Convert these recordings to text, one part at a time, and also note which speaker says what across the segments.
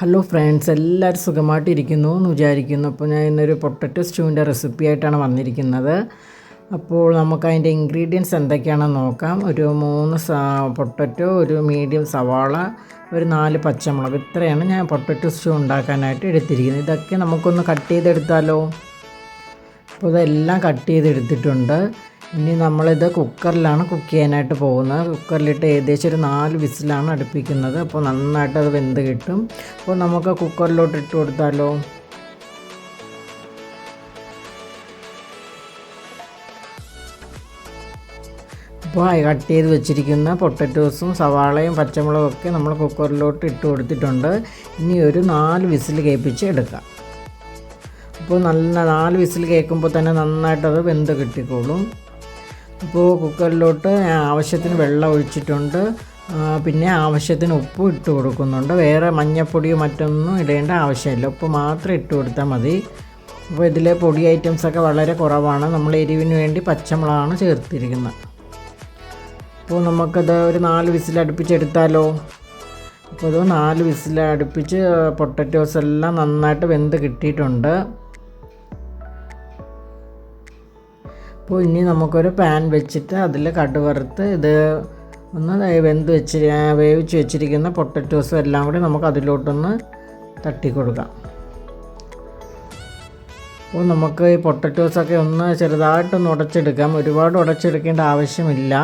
Speaker 1: Hello friends എല്ലാവരും സുഖമായിട്ടിരിക്കുന്നു എന്ന് വിചാരിക്കുന്നു. അപ്പോൾ ഞാൻ ഇന്നൊരു പൊട്ടറ്റോ സ്റ്റൂവിന്റെ റെസിപ്പി ആയിട്ടാണ് വന്നിരിക്കുന്നത്. അപ്പോൾ നമുക്ക് അതിന്റെ ഇൻഗ്രീഡിയൻസ് എന്തൊക്കെയാണെന്ന് നോക്കാം. ഒരു മൂന്ന് പൊട്ടറ്റോ ഒരു മീഡിയം സവാള ഒരു നാല് പച്ചമുളക്. ഇത്രയാണ് ഞാൻ പൊട്ടറ്റോ സ്റ്റൂ ഉണ്ടാക്കാനായിട്ട് എടുത്തിരിക്കുന്നത്. ഇതൊക്കെ നമുക്കൊന്ന് കട്ട് ചെയ്തെടുത്താലോ? അപ്പോൾ ഇതെല്ലാം കട്ട് ചെയ്തെടുത്തിട്ടുണ്ട്. ഇനി നമ്മളിത് കുക്കറിലാണ് കുക്ക് ചെയ്യാനായിട്ട് പോകുന്നത്. കുക്കറിലിട്ട് ഏകദേശം ഒരു നാല് വിസിലാണ് അടുപ്പിക്കുന്നത്. അപ്പോൾ നന്നായിട്ട് അത് വെന്ത് കിട്ടും. അപ്പോൾ നമുക്ക് കുക്കറിലോട്ട് ഇട്ട് കൊടുത്താലോ? അപ്പോൾ കട്ട് ചെയ്ത് വെച്ചിരിക്കുന്ന പൊട്ടറ്റോസും സവാളയും പച്ചമുളകും ഒക്കെ നമ്മൾ കുക്കറിലോട്ട് ഇട്ട് കൊടുത്തിട്ടുണ്ട്. ഇനി ഒരു നാല് വിസിൽ കേൾപ്പിച്ച് എടുക്കാം. അപ്പോൾ നല്ല നാല് വിസിൽ കേൾക്കുമ്പോൾ തന്നെ നന്നായിട്ടത് വെന്ത് കിട്ടിക്കോളും. അപ്പോൾ കുക്കറിലോട്ട് ആവശ്യത്തിന് വെള്ളം ഒഴിച്ചിട്ടുണ്ട്. പിന്നെ ആവശ്യത്തിന് ഉപ്പ് ഇട്ട് കൊടുക്കുന്നുണ്ട്. വേറെ മഞ്ഞപ്പൊടിയോ മറ്റൊന്നും ഇടേണ്ട ആവശ്യമില്ല. ഉപ്പ് മാത്രം ഇട്ട് കൊടുത്താൽ മതി. അപ്പോൾ ഇതിലെ പൊടി ഐറ്റംസൊക്കെ വളരെ കുറവാണ്. നമ്മൾ എരിവിന് വേണ്ടി പച്ചമുളകാണ് ചേർത്തിരിക്കുന്നത്. അപ്പോൾ നമുക്കത് ഒരു നാല് വിസിൽ അടുപ്പിച്ചെടുത്താലോ? അപ്പോൾ അത് നാല് വിസിൽ അടുപ്പിച്ച് പൊട്ടറ്റോസ് എല്ലാം നന്നായിട്ട് വെന്ത് കിട്ടിയിട്ടുണ്ട്. അപ്പോൾ ഇനി നമുക്കൊരു പാൻ വെച്ചിട്ട് അതിൽ കടുവറുത്ത് ഇത് ഒന്ന് വെന്ത് വെച്ച് വേവിച്ച് വെച്ചിരിക്കുന്ന പൊട്ടറ്റോസും എല്ലാം കൂടി നമുക്ക് അതിലോട്ടൊന്ന് തട്ടി കൊടുക്കാം. അപ്പോൾ നമുക്ക് ഈ പൊട്ടറ്റോസൊക്കെ ഒന്ന് ചെറുതായിട്ടൊന്ന് ഉടച്ചെടുക്കാം. ഒരുപാട് ഉടച്ചെടുക്കേണ്ട ആവശ്യമില്ല.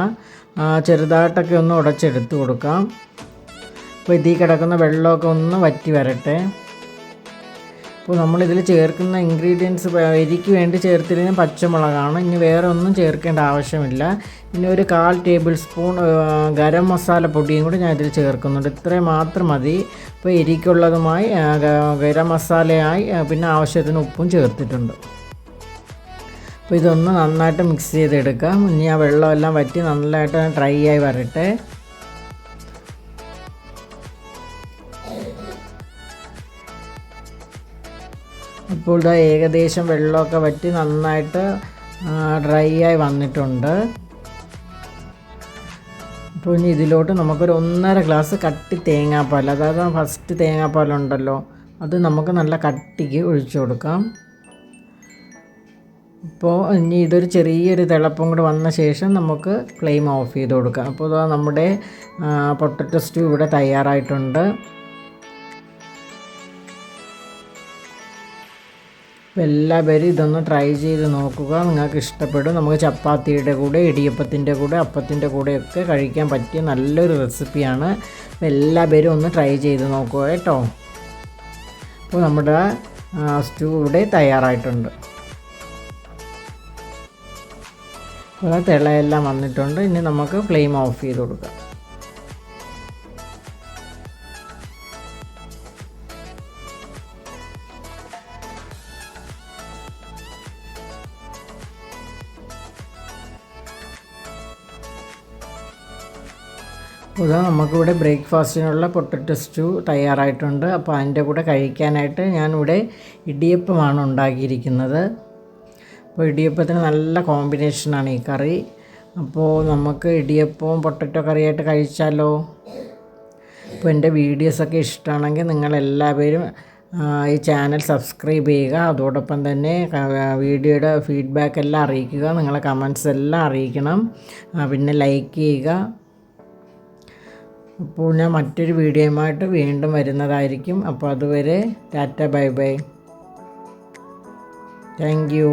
Speaker 1: ചെറുതായിട്ടൊക്കെ ഒന്ന് ഉടച്ചെടുത്ത് കൊടുക്കാം. അപ്പോൾ ഇതിൽ കിടക്കുന്ന വെള്ളമൊക്കെ ഒന്ന് വറ്റി വരട്ടെ. അപ്പോൾ നമ്മളിതിൽ ചേർക്കുന്ന ഇൻഗ്രീഡിയൻസ് എരിക്ക് വേണ്ടി ചേർത്തിരുന്ന പച്ചമുളകാണ്. ഇനി വേറെ ഒന്നും ചേർക്കേണ്ട ആവശ്യമില്ല. ഇനി ഒരു കാൽ ടേബിൾ സ്പൂൺ ഗരം മസാല പൊടിയും കൂടി ഞാൻ ഇതിൽ ചേർക്കുന്നുണ്ട്. ഇത്രയും മാത്രം മതി. അപ്പോൾ എരിക്കുള്ളതുമായി ഗരം മസാലയായി പിന്നെ ആവശ്യത്തിന് ഉപ്പും ചേർത്തിട്ടുണ്ട്. അപ്പോൾ ഇതൊന്ന് നന്നായിട്ട് മിക്സ് ചെയ്തെടുക്കാം. ഇനി ആ വെള്ളമെല്ലാം വറ്റി നന്നായിട്ട് ഡ്രൈ ആയി വരട്ടെ. ഇപ്പോൾ ഇതാ ഏകദേശം വെള്ളമൊക്കെ വറ്റി നന്നായിട്ട് ഡ്രൈ ആയി വന്നിട്ടുണ്ട്. അപ്പോൾ ഇനി ഇതിലോട്ട് നമുക്കൊരു ഒന്നര ഗ്ലാസ് കട്ടി തേങ്ങാപ്പാൽ അതായത് ഫസ്റ്റ് തേങ്ങാപ്പാലുണ്ടല്ലോ അത് നമുക്ക് നല്ല കട്ടിക്ക് ഒഴിച്ചു കൊടുക്കാം. ഇപ്പോൾ ഇനി ഇതൊരു ചെറിയൊരു തിളപ്പം കൂടെ വന്ന ശേഷം നമുക്ക് ഫ്ലെയിം ഓഫ് ചെയ്ത് കൊടുക്കാം. അപ്പോൾ നമ്മുടെ പൊട്ടറ്റോ സ്റ്റൂ ഇവിടെ തയ്യാറായിട്ടുണ്ട്. അപ്പോൾ എല്ലാവരും ഇതൊന്ന് ട്രൈ ചെയ്ത് നോക്കുക. നിങ്ങൾക്ക് ഇഷ്ടപ്പെടും. നമുക്ക് ചപ്പാത്തിയുടെ കൂടെ ഇടിയപ്പത്തിന്റെ കൂടെ അപ്പത്തിന്റെ കൂടെയൊക്കെ കഴിക്കാൻ പറ്റിയ നല്ലൊരു റെസിപ്പിയാണ് അപ്പോൾ എല്ലാവരും ഒന്ന് ട്രൈ ചെയ്ത് നോക്കുക കേട്ടോ. അപ്പോൾ നമ്മുടെ സ്റ്റൂ ഇവിടെ തയ്യാറായിട്ടുണ്ട്. അപ്പോൾ തിളയെല്ലാം വന്നിട്ടുണ്ട്. ഇനി നമുക്ക് ഫ്ലെയിം ഓഫ് ചെയ്ത് കൊടുക്കാം. അപ്പോൾ ഇതാ നമുക്കിവിടെ ബ്രേക്ക്ഫാസ്റ്റിനുള്ള പൊട്ടറ്റോ സ്റ്റൂ തയ്യാറായിട്ടുണ്ട്. അപ്പോൾ അതിന്റെ കൂടെ കഴിക്കാനായിട്ട് ഞാനിവിടെ ഇടിയപ്പമാണ് ഉണ്ടാക്കിയിരിക്കുന്നത്. അപ്പോൾ ഇടിയപ്പത്തിന് നല്ല കോമ്പിനേഷനാണ് ഈ കറി. അപ്പോൾ നമുക്ക് ഇടിയപ്പവും പൊട്ടറ്റോ കറിയായിട്ട് കഴിച്ചാലോ? അപ്പോൾ എന്റെ വീഡിയോസൊക്കെ ഇഷ്ടമാണെങ്കിൽ നിങ്ങളെല്ലാവരും ഈ ചാനൽ സബ്സ്ക്രൈബ് ചെയ്യുക. അതോടൊപ്പം തന്നെ വീഡിയോയുടെ ഫീഡ്ബാക്ക് എല്ലാം അറിയിക്കുക. നിങ്ങളെ കമൻസ് എല്ലാം അറിയിക്കണം. പിന്നെ ലൈക്ക് ചെയ്യുക. ഞാൻ മറ്റൊരു വീഡിയോയുമായിട്ട് വീണ്ടും വരുന്നതായിരിക്കും. അപ്പോൾ അതുവരെ tata bye bye. Thank you.